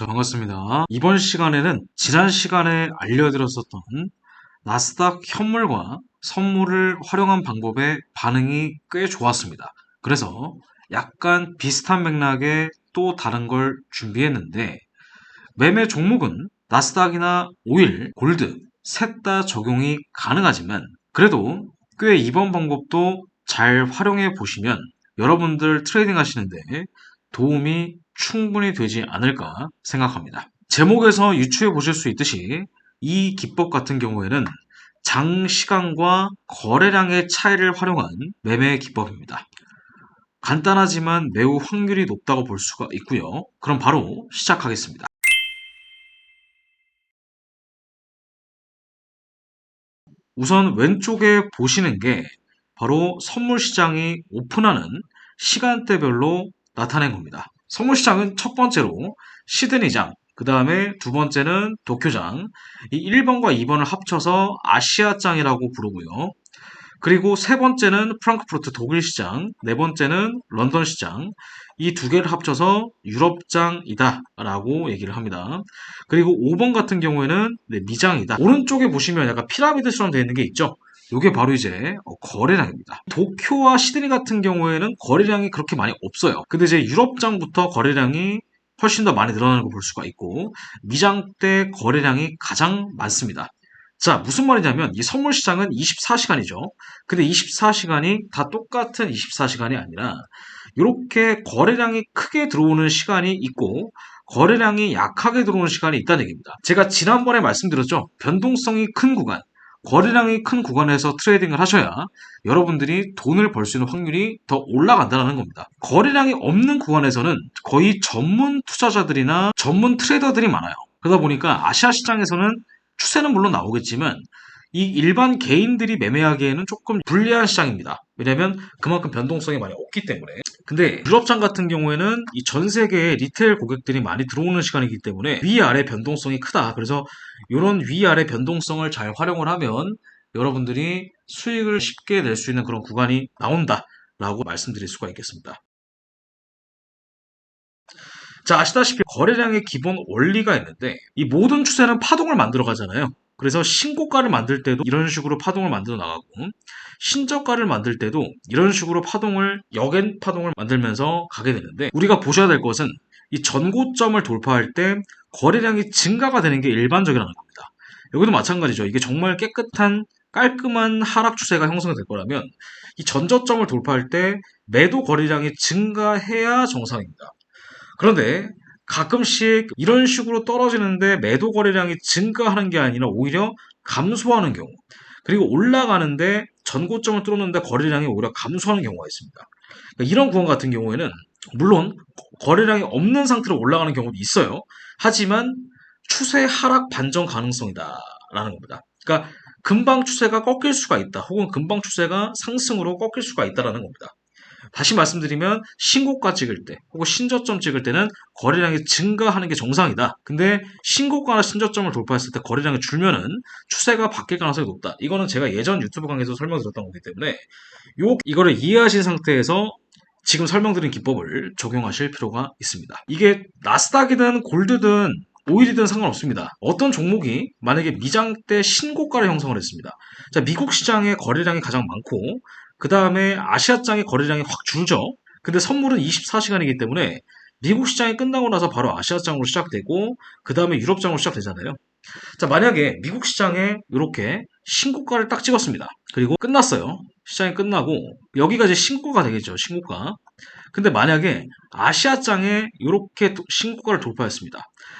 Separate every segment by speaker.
Speaker 1: 자, 반갑습니다. 이번 시간에는 지난 시간에 알려드렸었던 나스닥 현물과 선물을 활용한 방법의 반응이 꽤 좋았습니다. 그래서 약간 비슷한 맥락의 또 다른 걸 준비했는데 매매 종목은 나스닥이나 오일, 골드 셋 다 적용이 가능하지만 그래도 꽤 이번 방법도 잘 활용해 보시면 여러분들 트레이딩 하시는데 도움이 충분히 되지 않을까 생각합니다. 제목에서 유추해 보실 수 있듯이 이 기법 같은 경우에는 장시간과 거래량의 차이를 활용한 매매 기법입니다. 간단하지만 매우 확률이 높다고 볼 수가 있고요. 그럼 바로 시작하겠습니다. 우선 왼쪽에 보시는 게 바로 선물 시장이 오픈하는 시간대별로 나타낸 겁니다. 선물 시장은 첫 번째로 시드니장, 그 다음에 두 번째는 도쿄장, 이 1번과 2번을 합쳐서 아시아장이라고 부르고요. 그리고 세 번째는 프랑크푸르트 독일 시장, 네 번째는 런던 시장, 이 두 개를 합쳐서 유럽장이다 라고 얘기를 합니다. 그리고 5번 같은 경우에는 네, 미장이다. 오른쪽에 보시면 약간 피라미드처럼 되어 있는 게 있죠. 이게 바로 이제 어, 거래량입니다. 도쿄와 시드니 같은 경우에는 거래량이 그렇게 많이 없어요. 근데 이제 유럽장부터 거래량이 훨씬 더 많이 늘어나는 걸 볼 수가 있고 미장 때 거래량이 가장 많습니다. 자, 무슨 말이냐면 이 선물 시장은 24시간이죠. 근데 24시간이 다 똑같은 24시간이 아니라 이렇게 거래량이 크게 들어오는 시간이 있고 거래량이 약하게 들어오는 시간이 있다는 얘기입니다. 제가 지난번에 말씀드렸죠. 변동성이 큰 구간, 거래량이 큰 구간에서 트레이딩을 하셔야 여러분들이 돈을 벌 수 있는 확률이 더 올라간다는 겁니다. 거래량이 없는 구간에서는 거의 전문 투자자들이나 전문 트레이더들이 많아요. 그러다 보니까 아시아 시장에서는 추세는 물론 나오겠지만 이 일반 개인들이 매매하기에는 조금 불리한 시장입니다. 왜냐하면 그만큼 변동성이 많이 없기 때문에. 근데 유럽장 같은 경우에는 이 전 세계에 리테일 고객들이 많이 들어오는 시간이기 때문에 위아래 변동성이 크다. 그래서 이런 위아래 변동성을 잘 활용을 하면 여러분들이 수익을 쉽게 낼 수 있는 그런 구간이 나온다 라고 말씀드릴 수가 있겠습니다. 자, 아시다시피 거래량의 기본 원리가 있는데 이 모든 추세는 파동을 만들어 가잖아요. 그래서 신고가를 만들 때도 이런 식으로 파동을 만들어 나가고 신저가를 만들 때도 이런 식으로 파동을 역엔 파동을 만들면서 가게 되는데 우리가 보셔야 될 것은 이 전고점을 돌파할 때 거래량이 증가가 되는 게 일반적이라는 겁니다. 여기도 마찬가지죠. 이게 정말 깨끗한 깔끔한 하락 추세가 형성될 거라면 이 전저점을 돌파할 때 매도 거래량이 증가해야 정상입니다. 그런데 가끔씩 이런 식으로 떨어지는데 매도 거래량이 증가하는 게 아니라 오히려 감소하는 경우 그리고 올라가는데 전고점을 뚫었는데 거래량이 오히려 감소하는 경우가 있습니다. 그러니까 이런 구간 같은 경우에는 물론 거래량이 없는 상태로 올라가는 경우도 있어요. 하지만 추세 하락 반전 가능성이다라는 겁니다. 그러니까 금방 추세가 꺾일 수가 있다. 혹은 금방 추세가 상승으로 꺾일 수가 있다라는 겁니다. 다시 말씀드리면 신고가 찍을 때 혹은 신저점 찍을 때는 거래량이 증가하는 게 정상이다. 근데 신고가나 신저점을 돌파했을 때 거래량이 줄면은 추세가 바뀔 가능성이 높다. 이거는 제가 예전 유튜브 강의에서 설명드렸던 거기 때문에 요 이거를 이해하신 상태에서 지금 설명드린 기법을 적용하실 필요가 있습니다. 이게 나스닥이든 골드든 오일이든 상관없습니다. 어떤 종목이 만약에 미장 때 신고가를 형성을 했습니다. 자, 미국 시장의 거래량이 가장 많고 그 다음에 아시아장의 거래량이 확 줄죠. 근데 선물은 24시간이기 때문에 미국 시장이 끝나고 나서 바로 아시아장으로 시작되고 그 다음에 유럽장으로 시작되잖아요. 자 만약에 미국 시장에 이렇게 신고가를 딱 찍었습니다. 그리고 끝났어요. 시장이 끝나고 여기가 이제 신고가 되겠죠. 신고가. 근데 만약에 아시아장에 이렇게 신고가를 돌파했습니다.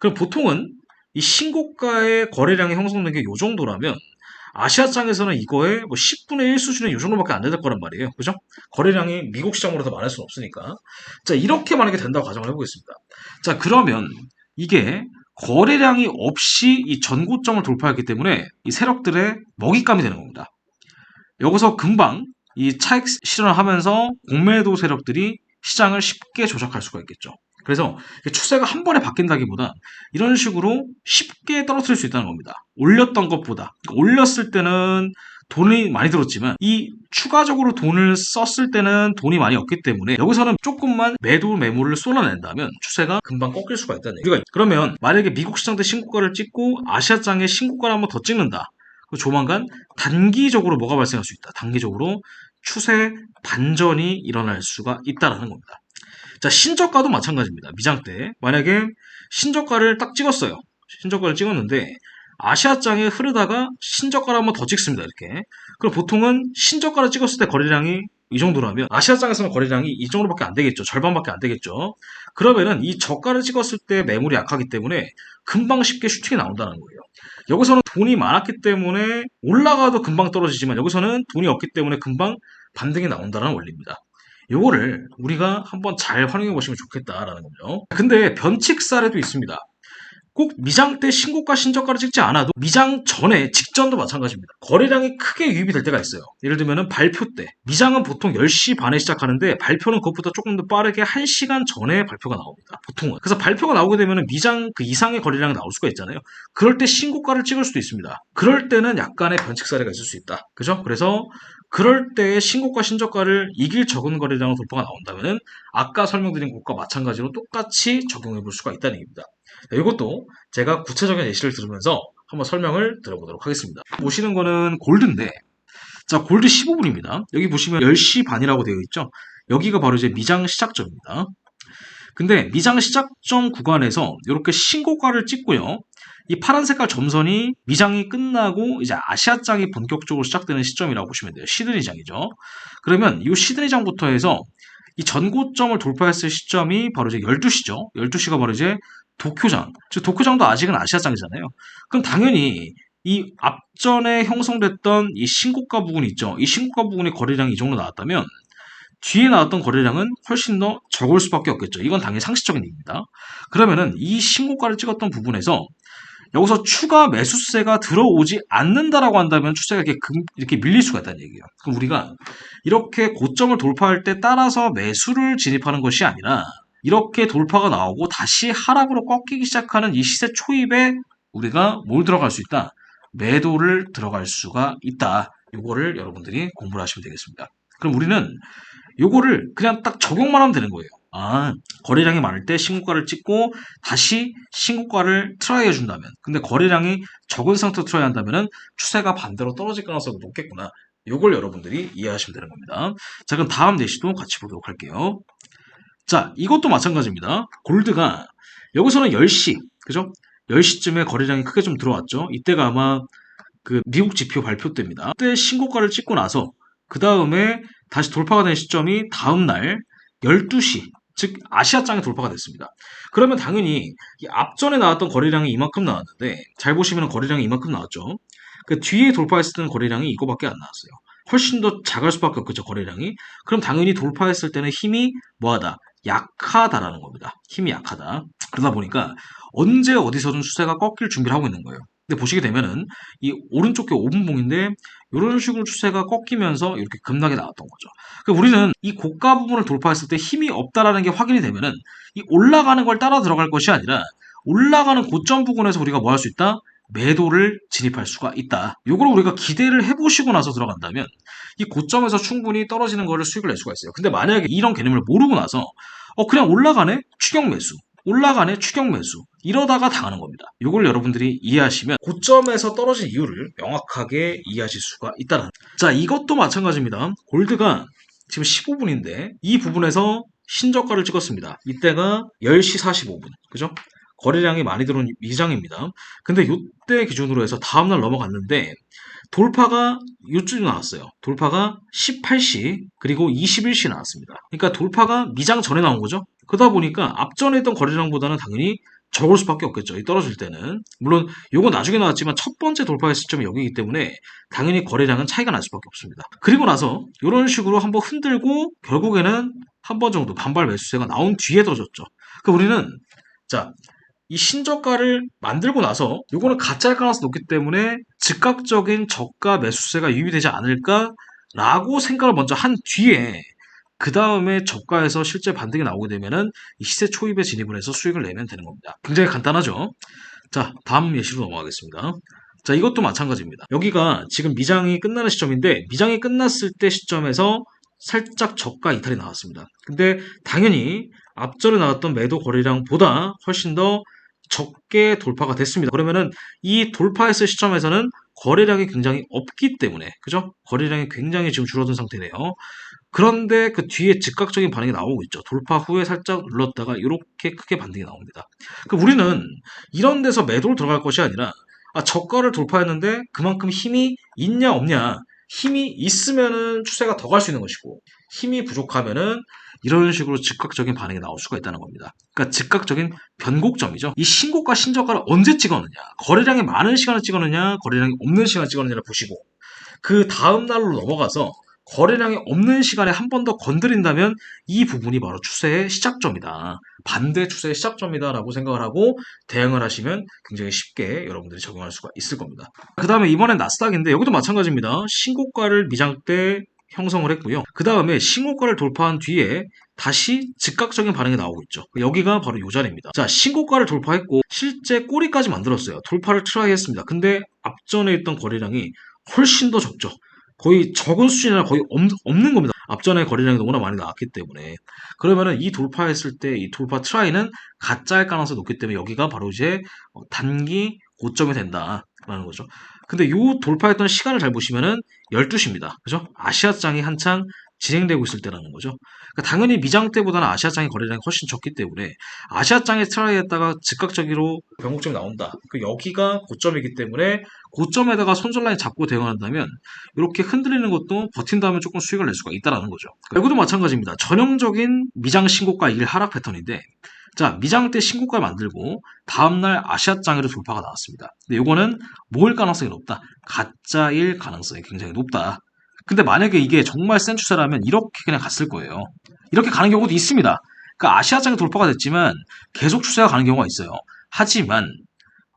Speaker 1: 그럼 보통은 이 신고가의 거래량이 형성된 게 이 정도라면 아시아장에서는 이거에 뭐 10분의 1 수준의 이 정도밖에 안 될 거란 말이에요. 그죠? 거래량이 미국 시장보다 더 많을 수는 없으니까. 자, 이렇게 만약에 된다고 가정을 해보겠습니다. 자, 그러면 이게 거래량이 없이 이 전고점을 돌파했기 때문에 이 세력들의 먹잇감이 되는 겁니다. 여기서 금방 이 차익 실현을 하면서 공매도 세력들이 시장을 쉽게 조작할 수가 있겠죠. 그래서 추세가 한 번에 바뀐다기보다 이런 식으로 쉽게 떨어뜨릴 수 있다는 겁니다. 올렸던 것보다 그러니까 올렸을 때는 돈이 많이 들었지만 이 추가적으로 돈을 썼을 때는 돈이 많이 없기 때문에 여기서는 조금만 매도 매물을 쏟아낸다면 추세가 금방 꺾일 수가 있다는 얘기가 있- 그러면 만약에 미국 시장 때 신고가를 찍고 아시아장에 신고가를 한번 더 찍는다. 조만간 단기적으로 뭐가 발생할 수 있다. 단기적으로 추세 반전이 일어날 수가 있다라는 겁니다. 자, 신저가도 마찬가지입니다. 미장 때. 만약에 신저가를 딱 찍었어요. 신저가를 찍었는데, 아시아장에 흐르다가 신저가를 한번 더 찍습니다. 이렇게. 그럼 보통은 신저가를 찍었을 때 거래량이 이 정도라면, 아시아장에서는 거래량이 이 정도밖에 안 되겠죠. 절반밖에 안 되겠죠. 그러면은 이 저가를 찍었을 때 매물이 약하기 때문에 금방 쉽게 슈팅이 나온다는 거예요. 여기서는 돈이 많았기 때문에 올라가도 금방 떨어지지만 여기서는 돈이 없기 때문에 금방 반등이 나온다는 원리입니다. 요거를 우리가 한번 잘 활용해 보시면 좋겠다라는 거죠. 근데 변칙 사례도 있습니다. 꼭 미장 때 신고가 신저가를 찍지 않아도 미장 전에 직전도 마찬가지입니다. 거래량이 크게 유입이 될 때가 있어요. 예를 들면 발표 때 미장은 보통 10시 반에 시작하는데 발표는 그것보다 조금 더 빠르게 1시간 전에 발표가 나옵니다. 보통은. 그래서 발표가 나오게 되면 미장 그 이상의 거래량이 나올 수가 있잖아요. 그럴 때 신고가를 찍을 수도 있습니다. 그럴 때는 약간의 변칙 사례가 있을 수 있다. 그죠? 그래서 그럴 때 신고가 신저가를 이길 적은 거래량 돌파가 나온다면은 아까 설명드린 것과 마찬가지로 똑같이 적용해 볼 수가 있다는 얘기입니다. 자, 이것도 제가 구체적인 예시를 들으면서 한번 설명을 들어보도록 하겠습니다. 보시는 거는 골드인데, 자, 골드 15분입니다. 여기 보시면 10시 반이라고 되어 있죠? 여기가 바로 이제 미장 시작점입니다. 근데 미장 시작점 구간에서 이렇게 신고가를 찍고요. 이 파란 색깔 점선이 미장이 끝나고 이제 아시아장이 본격적으로 시작되는 시점이라고 보시면 돼요. 시드니장이죠. 그러면 이 시드니장부터 해서 이 전고점을 돌파했을 시점이 바로 이제 12시죠. 12시가 바로 이제 도쿄장. 즉 도쿄장도 아직은 아시아장이잖아요. 그럼 당연히 이 앞전에 형성됐던 이 신고가 부분 있죠. 이 신고가 부분의 거래량이 이 정도 나왔다면 뒤에 나왔던 거래량은 훨씬 더 적을 수밖에 없겠죠. 이건 당연히 상식적인 얘기입니다. 그러면은 이 신고가를 찍었던 부분에서 여기서 추가 매수세가 들어오지 않는다라고 한다면 추세가 이렇게, 금- 이렇게 밀릴 수가 있다는 얘기예요. 그럼 우리가 이렇게 고점을 돌파할 때 따라서 매수를 진입하는 것이 아니라 이렇게 돌파가 나오고 다시 하락으로 꺾이기 시작하는 이 시세 초입에 우리가 뭘 들어갈 수 있다? 매도를 들어갈 수가 있다. 요거를 여러분들이 공부를 하시면 되겠습니다. 그럼 우리는 요거를 그냥 딱 적용만 하면 되는 거예요. 아, 거래량이 많을 때 신고가를 찍고 다시 신고가를 트라이 해준다면, 근데 거래량이 적은 상태로 트라이 한다면은 추세가 반대로 떨어질 가능성이 높겠구나. 요걸 여러분들이 이해하시면 되는 겁니다. 자, 그럼 다음 예시도 같이 보도록 할게요. 자, 이것도 마찬가지입니다. 골드가 여기서는 10시, 그죠? 10시쯤에 거래량이 크게 좀 들어왔죠. 이때가 아마 그 미국 지표 발표 때입니다. 그때 신고가를 찍고 나서 그 다음에 다시 돌파가 된 시점이 다음 날 12시, 즉 아시아장에 돌파가 됐습니다. 그러면 당연히 이 앞전에 나왔던 거래량이 이만큼 나왔는데 잘 보시면 거래량이 이만큼 나왔죠. 그 뒤에 돌파했을 때는 거래량이 이거밖에 안 나왔어요. 훨씬 더 작을 수밖에 없겠죠, 거래량이. 그럼 당연히 돌파했을 때는 힘이 뭐하다? 약하다라는 겁니다. 힘이 약하다. 그러다 보니까 언제 어디서든 추세가 꺾일 준비를 하고 있는 거예요. 근데 보시게 되면은 이 오른쪽 게 5분봉인데 이런 식으로 추세가 꺾이면서 이렇게 급락이 나왔던 거죠. 그러니까 우리는 이 고가 부분을 돌파했을 때 힘이 없다라는 게 확인이 되면은 이 올라가는 걸 따라 들어갈 것이 아니라 올라가는 고점 부분에서 우리가 뭐 할 수 있다? 매도를 진입할 수가 있다. 이걸 우리가 기대를 해보시고 나서 들어간다면 이 고점에서 충분히 떨어지는 거를 수익을 낼 수가 있어요. 근데 만약에 이런 개념을 모르고 나서 어 그냥 올라가네 추격 매수 올라가네 추격 매수 이러다가 당하는 겁니다. 이걸 여러분들이 이해하시면 고점에서 떨어진 이유를 명확하게 이해하실 수가 있다는. 자 이것도 마찬가지입니다. 골드가 지금 15분인데 이 부분에서 신저가를 찍었습니다. 이때가 10시 45분 그죠? 거래량이 많이 들어온 미장입니다. 근데 이때 기준으로 해서 다음날 넘어갔는데 돌파가 요쯤 나왔어요. 돌파가 18시 그리고 21시 나왔습니다. 그러니까 돌파가 미장 전에 나온 거죠. 그러다 보니까 앞전에 했던 거래량보다는 당연히 적을 수밖에 없겠죠. 이 떨어질 때는. 물론 요거 나중에 나왔지만 첫 번째 돌파의 시점이 여기이기 때문에 당연히 거래량은 차이가 날 수밖에 없습니다. 그리고 나서 이런 식으로 한번 흔들고 결국에는 한 번 정도 반발 매수세가 나온 뒤에 떨어졌죠. 그 우리는 자, 이 신저가를 만들고 나서 요거는 가짜일 가능성이 높기 때문에 즉각적인 저가 매수세가 유입이 되지 않을까라고 생각을 먼저 한 뒤에 그 다음에 저가에서 실제 반등이 나오게 되면은 이 시세 초입에 진입을 해서 수익을 내면 되는 겁니다. 굉장히 간단하죠? 자, 다음 예시로 넘어가겠습니다. 자, 이것도 마찬가지입니다. 여기가 지금 미장이 끝나는 시점인데 미장이 끝났을 때 시점에서 살짝 저가 이탈이 나왔습니다. 근데 당연히 앞전에 나왔던 매도 거래량보다 훨씬 더 적게 돌파가 됐습니다. 그러면은 이 돌파했을 시점에서는 거래량이 굉장히 없기 때문에 그죠? 거래량이 굉장히 지금 줄어든 상태네요. 그런데 그 뒤에 즉각적인 반응이 나오고 있죠. 돌파 후에 살짝 눌렀다가 이렇게 크게 반등이 나옵니다. 그 우리는 이런 데서 매도를 들어갈 것이 아니라 아, 저가를 돌파했는데 그만큼 힘이 있냐 없냐 힘이 있으면은 추세가 더 갈 수 있는 것이고 힘이 부족하면은 이런 식으로 즉각적인 반응이 나올 수가 있다는 겁니다. 그러니까 즉각적인 변곡점이죠. 이 신고가 신저가를 언제 찍었느냐, 거래량이 많은 시간을 찍었느냐, 거래량이 없는 시간을 찍었느냐를 보시고 그 다음 날로 넘어가서 거래량이 없는 시간에 한 번 더 건드린다면 이 부분이 바로 추세의 시작점이다. 반대 추세의 시작점이다라고 생각을 하고 대응을 하시면 굉장히 쉽게 여러분들이 적용할 수가 있을 겁니다. 그 다음에 이번엔 나스닥인데 여기도 마찬가지입니다. 신고가를 미장 때 형성을 했고요. 그 다음에 신고가를 돌파한 뒤에 다시 즉각적인 반응이 나오고 있죠. 여기가 바로 요 자리입니다. 자, 신고가를 돌파했고 실제 꼬리까지 만들었어요. 돌파를 트라이 했습니다. 근데 앞전에 있던 거래량이 훨씬 더 적죠. 거의 적은 수준이나 거의 없, 는 겁니다. 앞전에 거래량이 너무나 많이 나왔기 때문에. 그러면은 이 돌파했을 때 이 돌파 트라이는 가짜일 가능성이 높기 때문에 여기가 바로 이제 어, 단기 고점이 된다라는 거죠. 근데 요 돌파했던 시간을 잘 보시면은 12시입니다. 그죠? 아시아 장이 한창 진행되고 있을 때라는 거죠. 그러니까 당연히 미장 때보다는 아시아장의 거래량이 훨씬 적기 때문에 아시아장에 트라이 했다가 즉각적으로 변곡점이 나온다. 그 여기가 고점이기 때문에 고점에다가 손절라인 잡고 대응한다면 이렇게 흔들리는 것도 버틴 다음에 조금 수익을 낼 수가 있다라는 거죠. 여기도 마찬가지입니다. 전형적인 미장 신고가 일 하락 패턴인데 자, 미장 때 신고가 만들고 다음날 아시아장으로 돌파가 나왔습니다. 근데 이거는 모일 가능성이 높다. 가짜일 가능성이 굉장히 높다. 근데 만약에 이게 정말 센 추세라면 이렇게 그냥 갔을 거예요. 이렇게 가는 경우도 있습니다. 그러니까 아시아장이 돌파가 됐지만 계속 추세가 가는 경우가 있어요. 하지만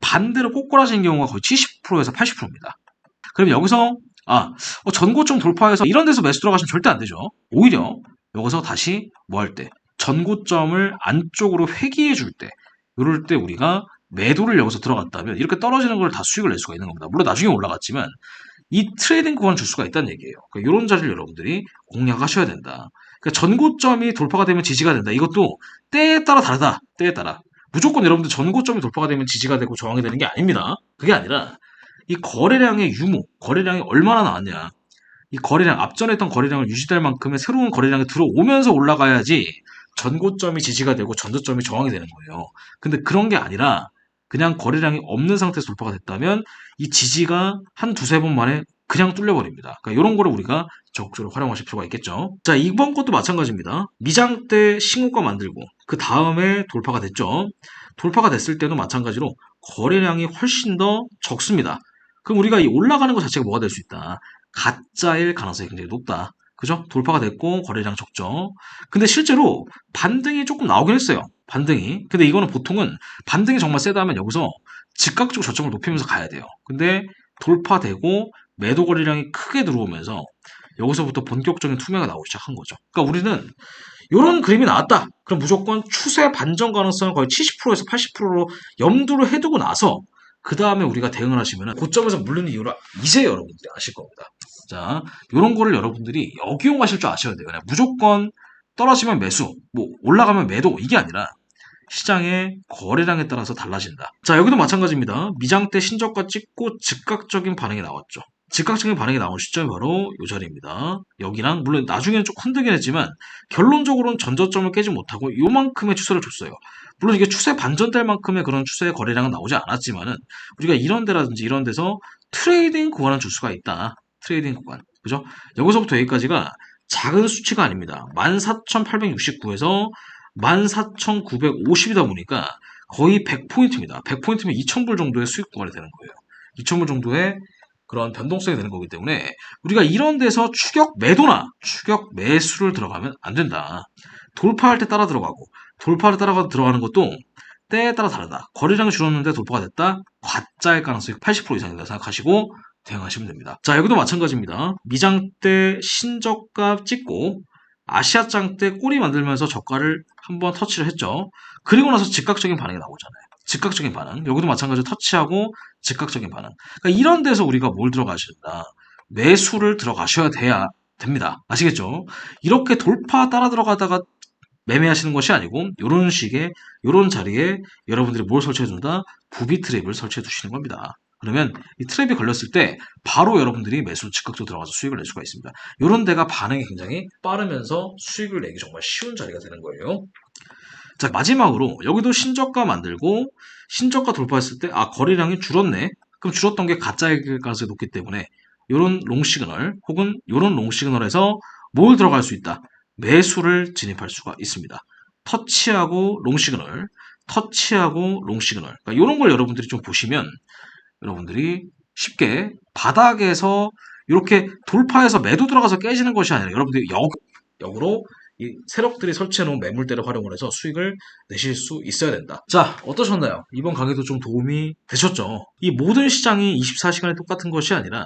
Speaker 1: 반대로 꼬꾸라지는 경우가 거의 70%에서 80%입니다. 그럼 여기서 아 어, 전고점 돌파해서 이런 데서 매수 들어가시면 절대 안 되죠. 오히려 여기서 다시 뭐 할 때 전고점을 안쪽으로 회귀해 줄 때 이럴 때 우리가 매도를 여기서 들어갔다면 이렇게 떨어지는 걸 다 수익을 낼 수가 있는 겁니다. 물론 나중에 올라갔지만 이 트레이딩 구간을 줄 수가 있다는 얘기예요. 그러니까 이런 자리를 여러분들이 공략하셔야 된다. 그러니까 전고점이 돌파가 되면 지지가 된다. 이것도 때에 따라 다르다. 때에 따라. 무조건 여러분들 전고점이 돌파가 되면 지지가 되고 저항이 되는 게 아닙니다. 그게 아니라 이 거래량의 유무, 거래량이 얼마나 나왔냐. 이 거래량, 앞전에 했던 거래량을 유지될 만큼의 새로운 거래량이 들어오면서 올라가야지 전고점이 지지가 되고 전저점이 저항이 되는 거예요. 근데 그런 게 아니라 그냥 거래량이 없는 상태에서 돌파가 됐다면 이 지지가 한 두세 번 만에 그냥 뚫려버립니다. 그러니까 이런 거를 우리가 적극적으로 활용하실 필요가 있겠죠. 자, 이번 것도 마찬가지입니다. 미장 때 신고가 만들고 그 다음에 돌파가 됐죠. 돌파가 됐을 때도 마찬가지로 거래량이 훨씬 더 적습니다. 그럼 우리가 이 올라가는 것 자체가 뭐가 될 수 있다? 가짜일 가능성이 굉장히 높다. 그죠? 돌파가 됐고 거래량 적죠. 근데 실제로 반등이 조금 나오긴 했어요. 반등이. 근데 이거는 보통은 반등이 정말 세다 면 여기서 즉각적으로 저점을 높이면서 가야 돼요. 근데 돌파되고 매도 거래량이 크게 들어오면서 여기서부터 본격적인 투매가 나오기 시작한 거죠. 그러니까 우리는 이런 그림이 나왔다. 그럼 무조건 추세 반전 가능성을 거의 70%에서 80%로 염두를 해두고 나서 그 다음에 우리가 대응을 하시면 고점에서 물리는 이유를 이제 여러분들이 아실 겁니다. 자, 이런 거를 여러분들이 역이용하실 줄 아셔야 돼요. 그냥 무조건 떨어지면 매수, 뭐 올라가면 매도 이게 아니라 시장의 거래량에 따라서 달라진다. 자, 여기도 마찬가지입니다. 미장 때 신저가 찍고 즉각적인 반응이 나왔죠. 즉각적인 반응이 나온 시점이 바로 이 자리입니다. 여기랑 물론 나중에는 좀 흔들긴 했지만 결론적으로는 전저점을 깨지 못하고 요만큼의 추세를 줬어요. 물론 이게 추세 반전될 만큼의 그런 추세의 거래량은 나오지 않았지만은 우리가 이런 데라든지 이런 데서 트레이딩 구간을 줄 수가 있다. 트레이딩 구간. 그죠? 여기서부터 여기까지가 작은 수치가 아닙니다. 14,869에서 14,950이다 보니까 거의 100포인트입니다. 100포인트면 2,000불 정도의 수익 구간이 되는 거예요. 2,000불 정도의 그런 변동성이 되는 거기 때문에 우리가 이런 데서 추격 매도나 추격 매수를 들어가면 안 된다. 돌파할 때 따라 들어가고 돌파를 따라가 들어가는 것도 때에 따라 다르다. 거래량이 줄었는데 돌파가 됐다. 과짜일 가능성이 80% 이상이다 생각하시고 대응하시면 됩니다. 자 여기도 마찬가지입니다. 미장 때 신저가 찍고 아시아장 때 꼬리 만들면서 저가를 한번 터치를 했죠. 그리고 나서 즉각적인 반응이 나오잖아요. 즉각적인 반응. 여기도 마찬가지로 터치하고 즉각적인 반응. 그러니까 이런 데서 우리가 뭘 들어가셔야 된다. 매수를 들어가셔야 돼야 됩니다. 아시겠죠? 이렇게 돌파 따라 들어가다가 매매하시는 것이 아니고 이런 식의 이런 자리에 여러분들이 뭘 설치해 준다? 부비 트랩을 설치해 두시는 겁니다. 그러면 이 트랩이 걸렸을 때 바로 여러분들이 매수 즉각적으로 들어가서 수익을 낼 수가 있습니다. 이런 데가 반응이 굉장히 빠르면서 수익을 내기 정말 쉬운 자리가 되는 거예요. 자, 마지막으로 여기도 신저가 만들고 신저가 돌파했을 때 아, 거래량이 줄었네. 그럼 줄었던 게 가짜일 가능성이 높기 때문에 이런 롱 시그널 혹은 이런 롱 시그널에서 뭘 들어갈 수 있다. 매수를 진입할 수가 있습니다. 터치하고 롱 시그널, 터치하고 롱 시그널. 그러니까 이런 걸 여러분들이 좀 보시면 여러분들이 쉽게 바닥에서 이렇게 돌파해서 매도 들어가서 깨지는 것이 아니라 여러분들이 역, 역으로 이 세력들이 설치해 놓은 매물대를 활용을 해서 수익을 내실 수 있어야 된다. 자, 어떠셨나요? 이번 강의도 좀 도움이 되셨죠? 이 모든 시장이 24시간이 똑같은 것이 아니라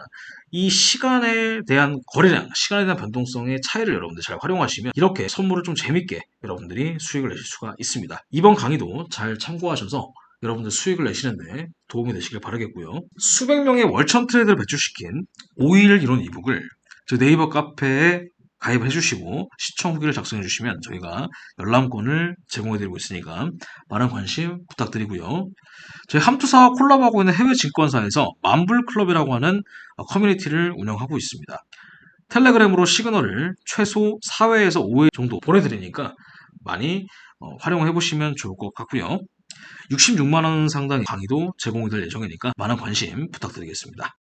Speaker 1: 이 시간에 대한 거래량, 시간에 대한 변동성의 차이를 여러분들 잘 활용하시면 이렇게 선물을 좀 재밌게 여러분들이 수익을 내실 수가 있습니다. 이번 강의도 잘 참고하셔서 여러분들 수익을 내시는데 도움이 되시길 바라겠고요. 수백 명의 월천 트레이드를 배출시킨 5일 이론 이북을 저 네이버 카페에 가입해 주시고 시청 후기를 작성해 주시면 저희가 열람권을 제공해 드리고 있으니까 많은 관심 부탁드리고요. 저희 함투사와 콜라보하고 있는 해외 증권사에서 만불클럽이라고 하는 어, 커뮤니티를 운영하고 있습니다. 텔레그램으로 시그널을 최소 4회에서 5회 정도 보내드리니까 많이 어, 활용해 보시면 좋을 것 같고요. 66만원 상당의 강의도 제공이 될 예정이니까 많은 관심 부탁드리겠습니다.